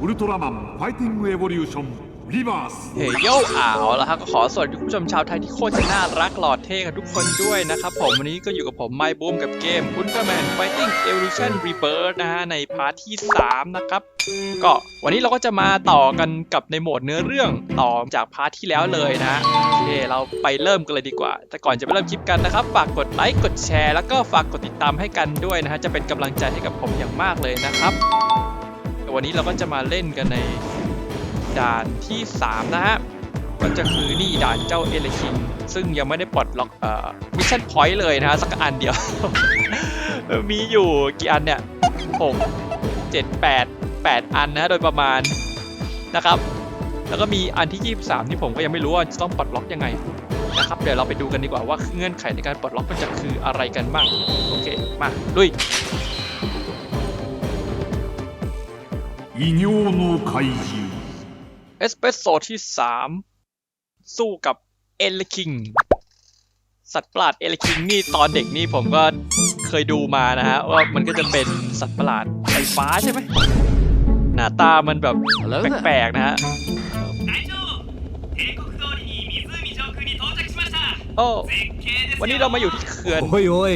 อุลตร้าแมนไฟติ้งเอวอลิชั่นรีเวิร์สเฮ้ยโย่อ้าวแล้วครับก็ขอสวัสดีคุณผู้ชมชาวไทยที่โคตรจะน่ารักหล่อเท่กันทุกคนด้วยนะครับผมวันนี้ก็อยู่กับผมไมบูมกับเกมอุลตร้าแมนไฟติ้งเอวอลิชั่นรีเวิร์สนะฮะในพาร์ทที่ 3 นะครับ ก็วันนี้เราก็จะมาต่อกันกับในโหมดเนื้อเรื่องต่อจากพาร์ทที่แล้วเลยนะโอเคเราไปเริ่มกันเลยดีกว่า แต่ก่อนจะไปเริ่มคลิปกันนะครับ ฝากกดไลค์กดแชร์แล้วก็ฝากกดติดตามให้กันด้วยนะฮะจะเป็นกำลังใจให้กับผมอย่างมากเลยนะครับ วันนี้เราก็จะมาเล่นกันในด่านที่ 3 นะฮะก็จะคือนี่ด่านเจ้าเอเลคิงซึ่งยังไม่ได้ปลดล็อกเอ่อมิชชั่นพอยต์เลยนะฮะสักอันเดียว มีอยู่กี่อันเนี่ย6 7 8 8อันนะฮะโดยประมาณนะครับ แล้วก็มีอันที่ 23 ที่ผมก็ยังไม่รู้ว่าจะต้องปลดล็อกยังไงนะครับเดี๋ยวเราไปดูกันดีกว่าว่าเงื่อนไขในการปลดล็อกมันจะคืออะไรกันบ้างโอเคมาลุย 異形の怪獣 เอสเปรสโซที่ 3 สู้กับเอลคิง สัตว์ประหลาดเอลคิงนี่ตอนเด็กนี่ผมก็เคยดูมานะฮะ ว่ามันก็จะเป็นสัตว์ประหลาดไฟฟ้าใช่ไหมหน้าตามันแบบแปลกๆนะฮะ 大将帝国通りに湖上空に到着しました โอ้ 絶景ですよ วันนี้เรามาอยู่ที่เขื่อน おいおい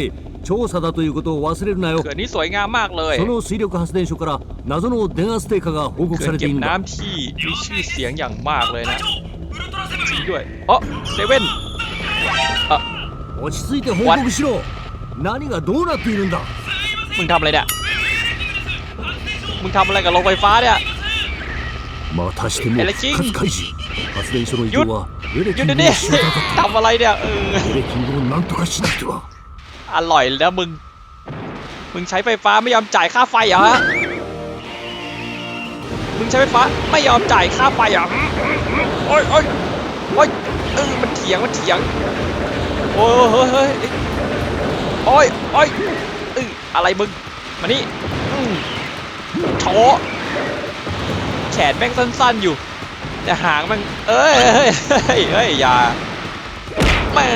調査だということを忘れるなよ เขื่อนนี้สวยงามมากเลย その水力発電所から謎の電圧低下が報告 เขื่ さ อน れて เก็ い บ るんだ น้ำที่มีชื่อเสียงอย่างมากเลยนะ 隊長ウルトラセブン สีด้วยอ๋อเซเว่นอ่ะ 落ち着いて報告しろ何がどうなっているんだ มึงทำอะไรเนี่ย มึงทำอะไรกับโรงไฟฟ้าเนี่ย またしてもエレキン復活開示発電所の移動はエレ ห キ ยุด ング เดี๋ยว の นี้ 仕業だっ ทำอะไรเนี่ยเออ たエレキングを何とかしなくては อร่อยแล้วมึง มึงใช้ไฟฟ้าไม่ยอมจ่ายค่าไฟเหรอฮะมึงใช้ไฟฟ้าไม่ยอมจ่ายค่าไฟเหรอโอ้ยโอ้ยโอ้ยเออมันเถียงมันเถียง โอ้ยเฮ้ยเฮ้ยโอ้ยโอ้ยเอออะไรมึง มานี่โถแขนแม่งสั้นๆอยู่ แต่หางมัน เอ้ยเฮ้ยเฮ้ยเฮ้ยอย่ามา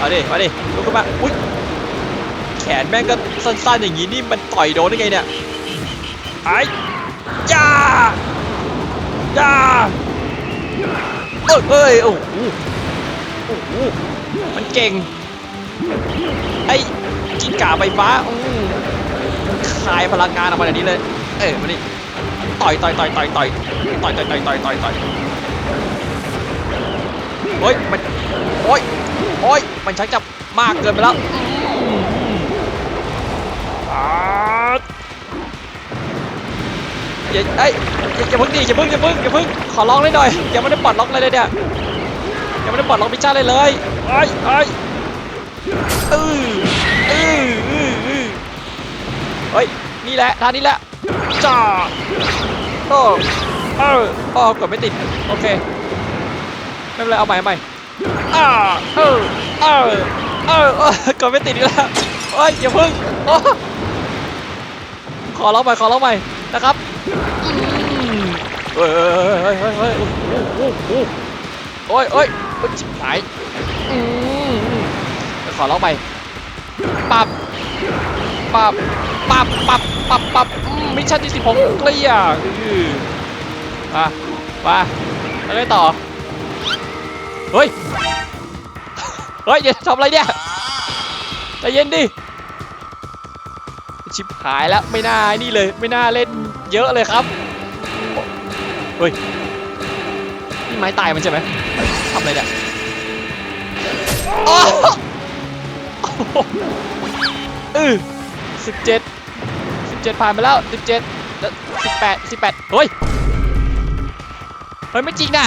เอาดิมาดิลุกขึ้นมาอุ้ยแขนแม่งก็สั้นๆอย่างนี้นี่มันต่อยโดนได้ไงเนี่ยไอ้ย่าย่าเอ้ยเอ้ยโอ้โหโอ้โหมันเก่งไอ้กินกาไฟฟ้าอืมคายพลังงานออกมาแบบนี้เลย เอ้ยมาดิต่อยต่อยต่อยต่อยต่อยต่อยต่อยต่อยต่อยต่อยต่อยเฮ้ยมันโอ้ย โอ้ยมันชักจะมากเกินไปแล้วอย่าเอ้ยอย่าอย่าเพิ่งดิอย่าเพิ่งอย่าเพิ่งอย่าเพิ่งขอร้องเลยหน่อยยังไม่ได้ปลดล็อกอะไรเลยเนี่ยยังไม่ได้ปลดล็อกมิชชั่นเลยเลยเอ้ยเอ้ยเออเออเออเออเฮ้ยนี่แหละท่านี้แหละจ้าโอ้เออโอ้กดไม่ติดโอเคไม่เป็นไรเอาใหม่เอาใหม่ อ่าเออเออเออกดไม่ติดอีกแล้วเฮ้ยอย่าพึ่งโอ้ขอร้องใหม่ขอร้องใหม่นะครับเฮ้ยเฮ้ยเฮ้ยเฮ้ยโอ้ยโอ้ยโอ้ยจิบหายขอร้องใหม่ปั๊บปั๊บปั๊บปั๊บปั๊บปั๊บมิชชั่นที่16เกลี้ยอือมามาแล้วไงต่อ เฮ้ย เฮ้ยอย่าทำอะไรเนี่ยใจเย็นดิ ชิบหายแล้วไม่น่านี่เลยไม่น่าเล่นเยอะเลยครับ เฮ้ย นี่ไม้ตายมันใช่ไหมทำอะไรเนี่ยอ้าวเออสิบเจ็ดสิบเจ็ดผ่านไปแล้วสิบเจ็ดสิบแปดสิบแปดเฮ้ย เฮ้ย ไม่จริงนะ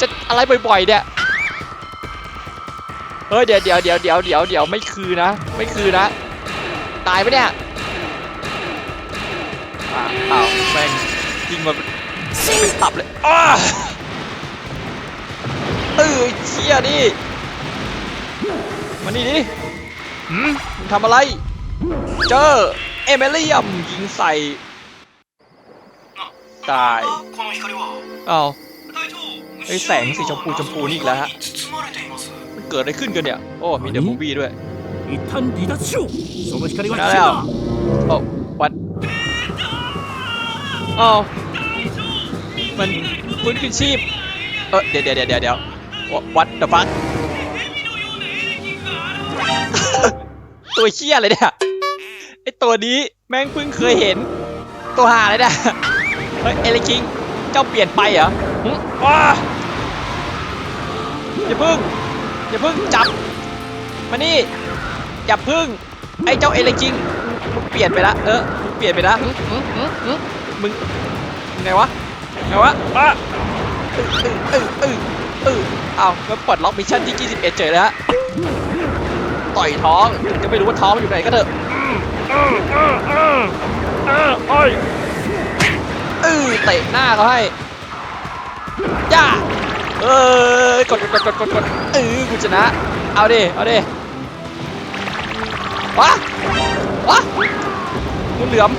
จะอะไรบ่อยๆเนี่ยเฮ้ยเดี๋ยวเดี๋ยวเดี๋ยวเดี๋ยวเดี๋ยวเดี๋ยวไม่คือนะ ไม่คือนะ ตายไปะเนี่ยอ้าวแม่งยิงมาเป็นตับเลยอ้าเออเชี่ยดิมานี่ดิหืมมึงทำอะไร เจอเอเมเลียมยิงใส่ ตายอ้าว ไอ้แสงสีชมพูชมพูนี่อีกแล้วฮะ 包まれています มันเกิดอะไรขึ้นกันเนี่ย โอ้ มีเดอะมูฟวี่ด้วย 一旦離脱しろその光は危 นั่น 険 แล้ว だ โอ้วัด อ้าวมันฟื้นคืนชีพ เออเดี๋ยวเดี๋ยวเดี๋ยวเดี๋ยววัดเดอะฟัก ตัวเชี่ยอะไรเนี่ย ไอตัวนี้แม่งเพิ่งเคยเห็น ตัวหาเลยเนี่ย เฮ้ย เอลิคิง เจ้าเปลี่ยนไปเหรอหึอ้า อย่าพึ่งอย่าพึ่งจับมานี่อย่าพึ่งไอ้เจ้าเอลิคิงมึงเปลี่ยนไปละเออมึงเปลี่ยนไปละหึหึหึหึมึงมึงไงวะไงวะอะเออเออเออเออเอามาปลดล็อกมิชชั่นที่ 21เฉยเลยฮะต่อยท้องถึงจะไม่รู้ว่าท้องมันอยู่ไหนก็เถอะเออเตะหน้าเขาให้ย่า เออกดกดกดกดกดเออกูชนะ เอาดิ เอาดิวะวะงูเหลือม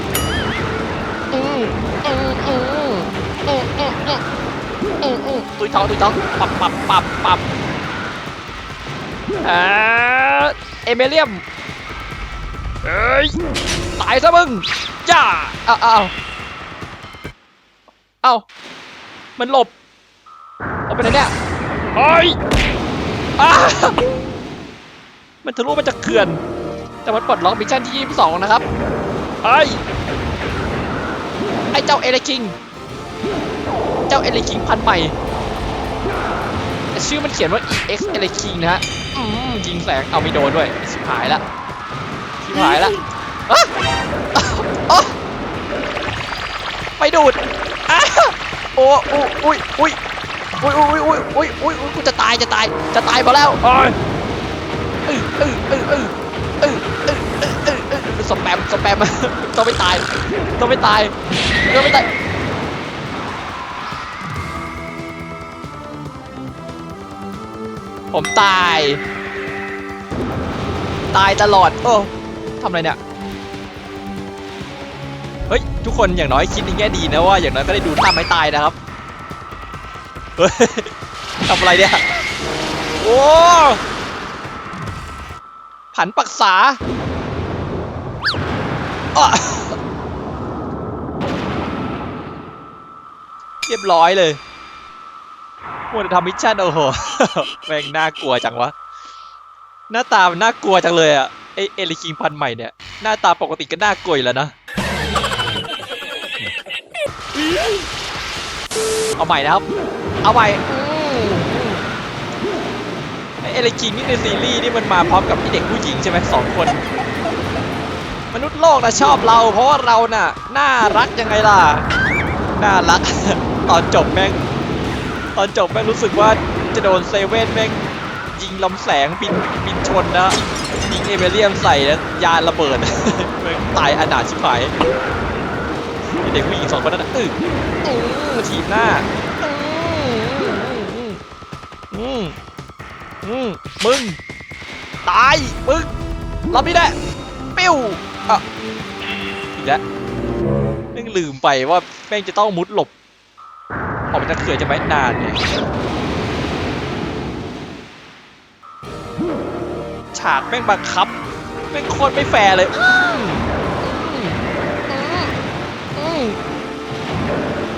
อืมอืมอืมอืมอืมอืมอืมอืมอืมตุยท้องตุยท้องปับปับปับปับอ่าเอเมเลียมเอ้ยตายซะมึงจ้าเอาเอาเอามันหลบ ไปไหนเนี่ยเฮ้ยอ้ามันทะลุมาจากเขื่อน แต่มันปลดล็อกมิชชั่นที่ 22 นะครับไอ้ยไอ้เจ้าเอเลคิง เจ้าเอเลคิงพันธุ์ใหม่แต่ชื่อมันเขียนว่า EX เอเลคิงนะฮะอืมยิงแสงเอาไม่โดนด้วยชิบหายละชิบหายละอะอ๊ะไปดูดอ้าโอ้อุ้ยอุ้ย อุ้ยอุ้ยอุ้ยอุ้ยอุ้ยอุ้ยอุ้ยกูจะตายจะตายจะตายพอแล้วเอ้ยเออเออเออเออเออเออเออเออเออสแปมสแปมต้องไม่ตายต้องไม่ตายต้องไม่ตายผมตาย ตายตลอด โอ้ทำอะไรเนี่ย เฮ้ย ทุกคนอย่างน้อยคิดในแง่ดีนะว่า อย่างน้อยก็ได้ดูท่าไม้ตายนะครับ เฮ้ยทำอะไรเนี่ย โอ้ ผันปักษาเรียบร้อยเลยมัวแต่ทำมิชชั่นโอ้โห แม่งน่ากลัวจังวะ หน้าตามันน่ากลัวจังเลยอะไอเอลิคิงพันใหม่เนี่ย หน้าตาปกติก็น่ากลัวยแล้วนะ เอาใหม่นะครับ เอาใหม่อืมไอเอลิคิงนี่ในซีรีส์นี่มันมาพร้อมกับพี่เด็กผู้หญิงใช่ไหมสองคน มนุษย์โลกนะชอบเรา เพราะว่าเราน่ะน่ารักยังไงล่ะ น่ารัก ตอนจบแม่ง ตอนจบแม่งรู้สึกว่าจะโดนเซเว่นแม่งยิงลำแสงบินบินชนนะยิงเอเมเรียมใส่แล้วยานระเบิดตายอนาชิบหายเด็กผู้หญิงสองคนนั้นนะอึ้งอื้อ ถีบหน้าอื้ออืมอืมอืมมึง ตาย มึงรับนี่แหละปิ้วอะอีกแล้วแม่งลืมไปว่าแม่งจะต้องมุดหลบ ออกมาจากเขื่อนจะไม่นานไงฉากแม่งบังคับ แม่งโคตรไม่แฟร์เลย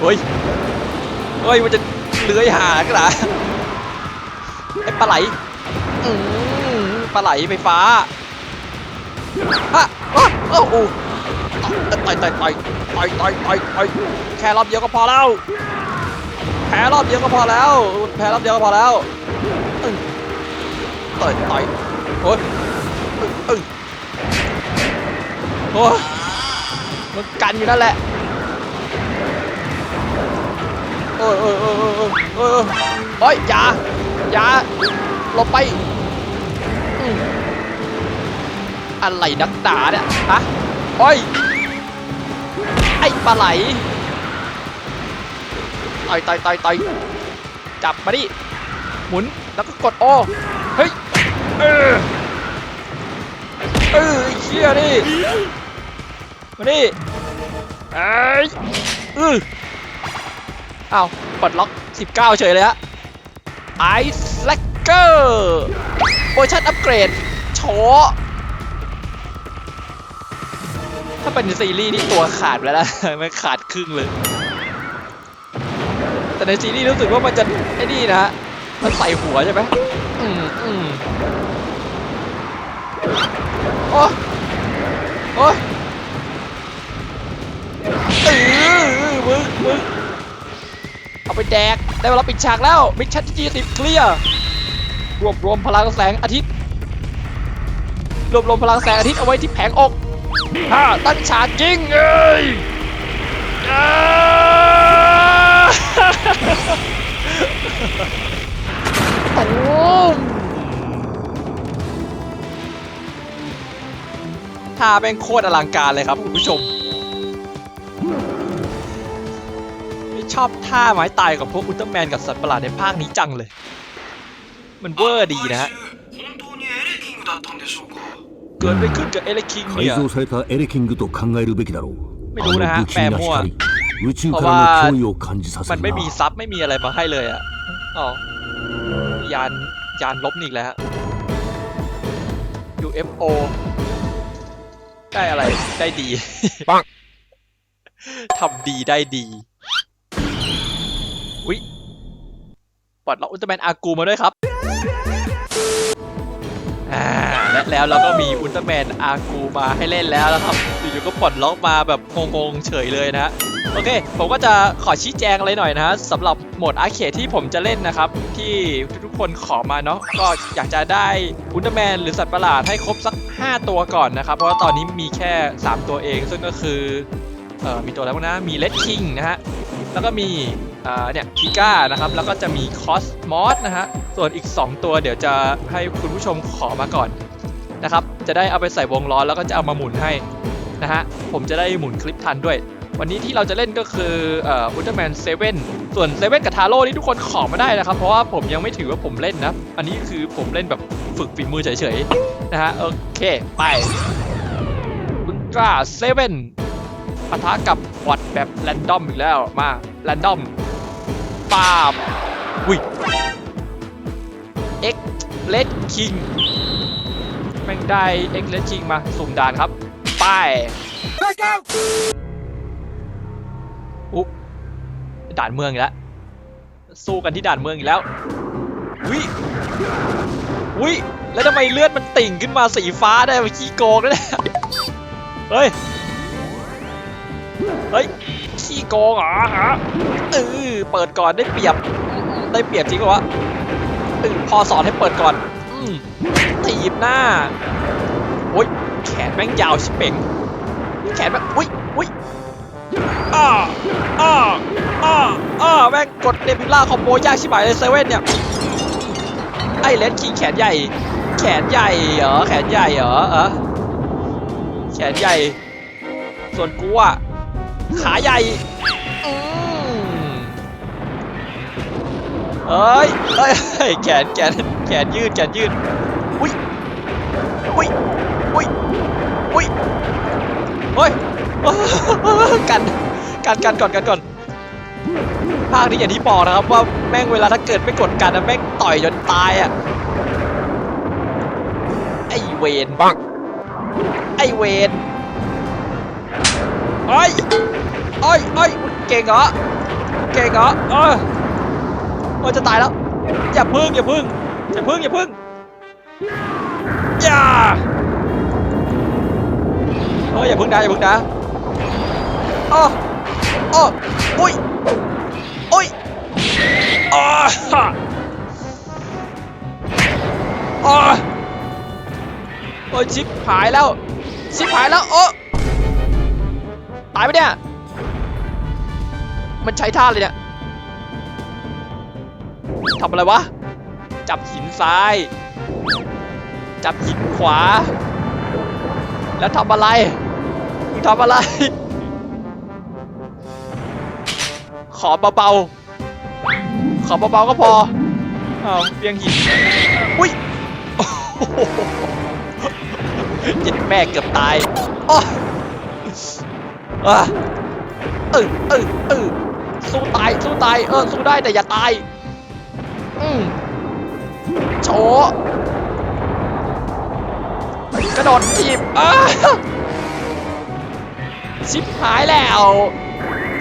เฮ้ย เฮ้ย มันจะเลื้อยหากันเหรอไอ้ปลาไหลอืมปลาไหลไฟฟ้าอะอะโอ้โหต่อยต่อยต่อยต่อยต่อยต่อยต่อยแค่รอบเดียวก็พอแล้ว แพ้รอบเดียวก็พอแล้ว แพ้รอบเดียวก็พอแล้วอึ้งต่อยต่อยโอ้ยอึ้งอึ้งโอ้ยมันกันอยู่นั่นแหละ โอ้ยโอ้ยโอ้ยโอ้ยโอ้ยอย่าอย่าหลบไปอะไรนักหนาเนี่ยฮะโอ้ยไอ้ปลาไหลต่อยต่อยต่อยต่อยจับมาดิหมุนแล้วก็กดโอเฮ้ยเออเออเชี่ยนี่มาดิไอ้ยอือ อ้าวปลดล็อก 19 เฉยเลยฮะไอซ์แลกเกอร์เวอร์ชันอัปเกรดโฉทำาเป็นซีรีส์นี่ตัวขาดไปแล้วนะไม่ขาดครึ่งเลย แต่ในซีรีส์รู้สึกว่ามันจะไอ้นี่นะฮะ มันใส่หัวใช่ไหมอืมอืมโอ้โอ้เออมึงมึง เอาไปแดก ได้เวลาปิดฉากแล้ว มิชชั่นที่สิบเคลียร์รวบรวมพลังแสงอาทิตย์ รวบรวมพลังแสงอาทิตย์เอาไว้ที่แผงอกฮ่าตั้งฉากยิงเอ้ยอ้าตูมท่าเป็นโคตรอลังการเลยครับคุณผู้ชม ชอบท่าไม้ตายกับพวกอุลตร้าแมนกับสัตว์ประหลาดในภาคนี้จังเลย มันเวอร์ดีนะฮะ 本当にエレキングだったんでしょうか เกิดไปขึ้นกับเอเลคิง 改 เนี่ย 造されたエレキングと考えるべきだろうไม่รู้นะฮะ あの不気味なแปลมั่ว 光宇宙かเพราะว่า らの脅威を感じさせ มัน る ไม่ な มีซับไม่มีอะไรมาให้เลยอ่ะอ๋อยานยานลบนี่อีกแล้วฮะ UFO ได้อะไรได้ดี ปังทำดีได้ดี ปลดล็อกอุลตร้าแมนอากูมาด้วยครับและแล้วเราก็มีอุลตร้าแมนอากูมาให้เล่นแล้วนะครับอยู่ๆก็ปลดล็อกมาแบบงงๆเฉยเลยนะฮะโอเค ผมก็จะขอชี้แจงอะไรหน่อยนะฮะสำหรับโหมดอาร์เคดที่ผมจะเล่นนะครับ ที่ทุกๆคนขอมาเนาะก็อยากจะได้อุลตร้าแมนหรือสัตว์ประหลาดให้ครบสัก 5 ตัวก่อนนะครับ เพราะว่าตอนนี้มีแค่ 3 ตัวเอง ซึ่งก็คือเอ่อมีตัวอะไรบ้างนะ มีเลดคิงนะฮะ แล้วก็มี เนี่ยพิก้านะครับแล้วก็จะมีคอสมอสนะฮะส่วนอีก 2 ตัวเดี๋ยวจะให้คุณผู้ชมขอมาก่อนนะครับจะได้เอาไปใส่วงล้อแล้วก็จะเอามาหมุนให้นะฮะผมจะได้หมุนคลิปทันด้วย วันนี้ที่เราจะเล่นก็คืออุลตร้าแมนเซเว่นส่วนเซเว่นกับทาโร่นี่ทุกคนขอมาได้นะครับ เพราะว่าผมยังไม่ถือว่าผมเล่นนะ อันนี้คือผมเล่นแบบฝึกฝีมือเฉยๆนะฮะโอเคไปอุลตร้าเซเว่นปะทะกับวัดแบบแรนดอมอีกแล้วมาแรนดอม ปาบวิเอ็กเลดคิงแม่งได้เอ็กเลดคิงมาสุ่มด่านครับไปอุ๊ด่านเมืองอีกแล้วสู้กันที่ด่านเมืองอีกแล้ววิวิแล้วทำไมเลือดมันติ่งขึ้นมาสีฟ้าได้มันขี้โกงนะเนี่ยเฮ้ย เฮ้ย ขี้โกงเหรอฮะเออเปิดก่อนได้เปรียบ ได้เปรียบจริงเหรอวะเออพอสอนให้เปิดก่อนอืมตีบหน้าโอ้ยแขนแม่งยาวชิเป่งแขนแบบอุ้ยอุ้ยอ้าอ้าอ้าอ้าแม่งกดเดบิล่าคอมโบยากชิบหายเลยเซเว่นเนี่ยไอ้เลนคิงแขนใหญ่ แขนใหญ่เหรอแขนใหญ่เหรอเออแขนใหญ่ ส่วนกูอะ ขาใหญ่อืมเอ้ยเอ้ยเอ้ยแขนแขนแขนยืดแขนยืดอุ้ยอุ้ยอุ้ยอุ้ยเฮ้ยกันกันกันก่อนกันก่อนภาคนี้อย่างที่บอกนะครับว่าแม่งเวลาถ้าเกิดไม่กดกันนะแม่งต่อยจนตายอะไอเวนปังไอเวนไอ้ ยไอ้ยเอ้ยเก่งเหรอ เก่งเหรอเออเออจะตายแล้ว อย่าพึ่งอย่าพึ่งอย่าพึ่งอย่าพึ่งอย่าเอออย่าพึ่งนะอย่าพึ่งนะอ้ออ้ออุ้ยอุ้ยอ้าอ้าโอ้ยชิปหายแล้ว ชิปหายแล้วโอ้ตายไปเนี่ย มันใช้ท่าเลยเนี่ยทำอะไรวะ จับหินซ้าย จับหินขวา แล้วทำอะไรมึงทำอะไร ขอเบาๆ ขอเบาๆก็พอ เอาเปียงหิน อุ้ยจิตแม่เกือบตายอ้ออะเออเออเออ สู้ตายสู้ตายเออสู้ได้แต่อย่าตายอืมโชว์กระโดดทีบอ้าชิปหายแล้ว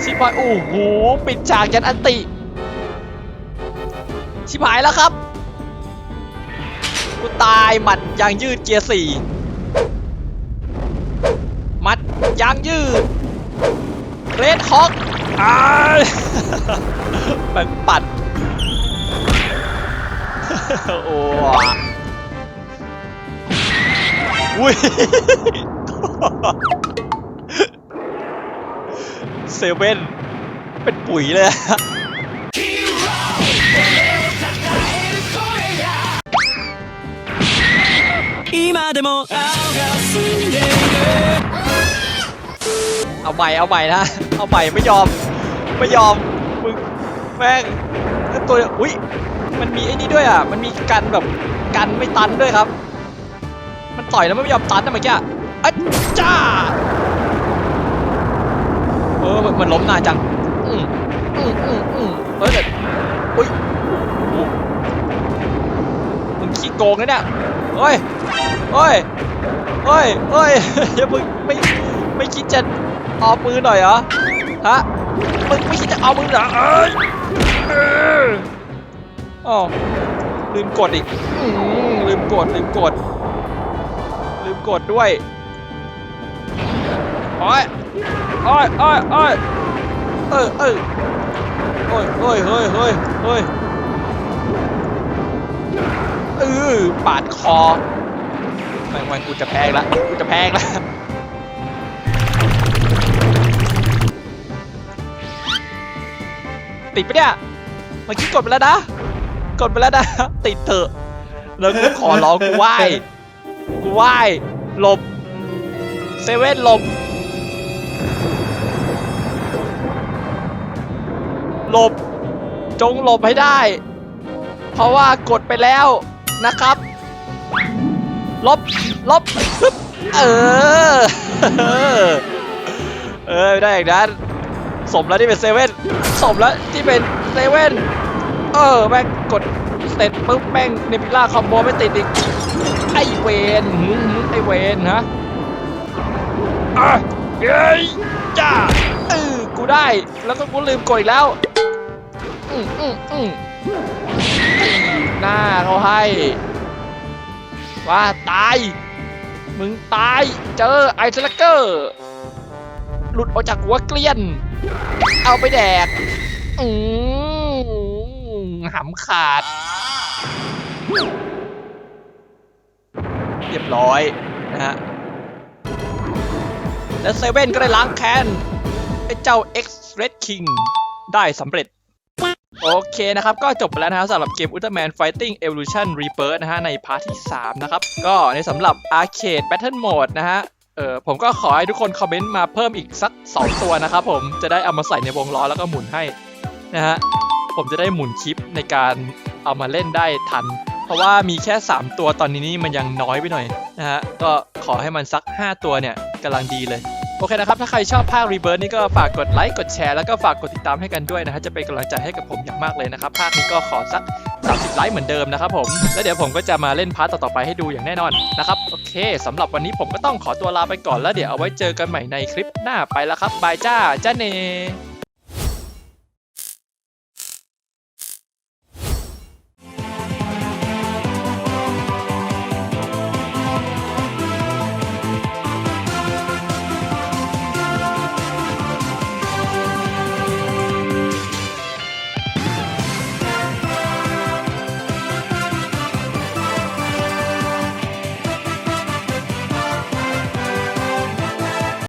ชิปหายโอ้โหปิดฉากยันอันติ ชิบหายแล้วครับกูตายหมัดยางยืดเกียร์สี่มัดยางยืดเรดฮอก อ้าย มันปัด โอ้อุ้ย เซเว่นเป็นปุ๋ยเลยอะ 今でも青が澄んでいる เอาใหม่เอาใหม่นะ เอาใหม่ไม่ยอม ไม่ยอมมึงแม่งตัวอุ้ยมันมีไอ้นี่ด้วยอะ มันมีกันแบบกันไม่ตันด้วยครับ มันต่อยแล้วไม่ยอมตันนะเมื่อกี้อะจ้าเออมันมันล้มนานจัง อืมอืมอืมอืมเออแต่อุ้ยโอ้มึงขี้โกงนะเนี่ยเฮ้ยเฮ้ยเฮ้ยเฮ้ยอย่ามึงไม่ไม่คิดจะเอาปืนหน่อยเหรอ ฮะมึงไม่คิดจะเอามือเหรอเอ้ยอ๋อลืมกดอีกอลืมกดลืมกด ลืมกดด้วยโอ้ยโอ้ยโอ้ยโอ้ยเออเออโอ้ยเฮ้ยเฮ้ยเฮ้ยเฮ้ยเออปาดคอแม่งแม่กูจะแพงละกูจะแพงละ ติดปะเนี่ยเมื่อกี้กดไปแล้วนะ กดไปแล้วนะ ติดเถอะ แล้วกูขอร้องกูไหว้กูไหว้หลบ เซเว่นหลบ หลบ จงหลบให้ได้ เพราะว่ากดไปแล้วนะครับ ลบ ลบ เออ เออไม่ได้อย่างนั้น สมแล้วที่เป็นเซเว่นสมแล้วที่เป็นเซเว่นเออแม่งกดเสร็จปุ๊บแม่งเนบิล่าคอมโบไม่ติดอีกไอเวนหืมไอเวนฮะอะเย้ยจ้าเออกูได้แล้วก็กูลืมกดอีกแล้วอืมอืมอืมหน้าเขาให้ว่าตาย มึงตายเจอไอซ์ลักเกอร์ หลุดออกจากหัวเกลียน เอาไปแดก อืมหำขาด เรียบร้อยนะฮะ และเซเว่นก็ได้ล้างแค้นไอ้เจ้า X Red King ได้สำเร็จ โอเคนะครับ ก็จบไปแล้วนะครับสำหรับเกม Ultraman Fighting Evolution Rebirth นะฮะ ในพาร์ทที่ 3 นะครับ ก็ในสำหรับ Arcade Battle Mode นะฮะ เออผมก็ขอให้ทุกคนคอมเมนต์มาเพิ่มอีกสัก 2 ตัวนะครับผมจะได้เอามาใส่ในวงล้อแล้วก็หมุนให้นะฮะผมจะได้หมุนคลิปในการเอามาเล่นได้ทัน เพราะว่ามีแค่ 3 ตัวตอนนี้นี่มันยังน้อยไปหน่อยนะฮะก็ขอให้มันสัก 5 ตัวเนี่ยกำลังดีเลย โอเคนะครับ ถ้าใครชอบภาค Rebirth นี่ก็ฝากกดไลค์กดแชร์แล้วก็ฝากกดติดตามให้กันด้วยนะฮะจะเป็นกำลังใจให้กับผมอย่างมากเลยนะครับภาคนี้ก็ขอสัก 30 ไลค์เหมือนเดิมนะครับผม แล้วเดี๋ยวผมก็จะมาเล่นพาร์ตต่อๆไปให้ดูอย่างแน่นอนนะครับ โอเคสำหรับวันนี้ผมก็ต้องขอตัวลาไปก่อนแล้วเดี๋ยวเอาไว้เจอกันใหม่ในคลิปหน้าไปแล้วครับบายจ้าจ้าเน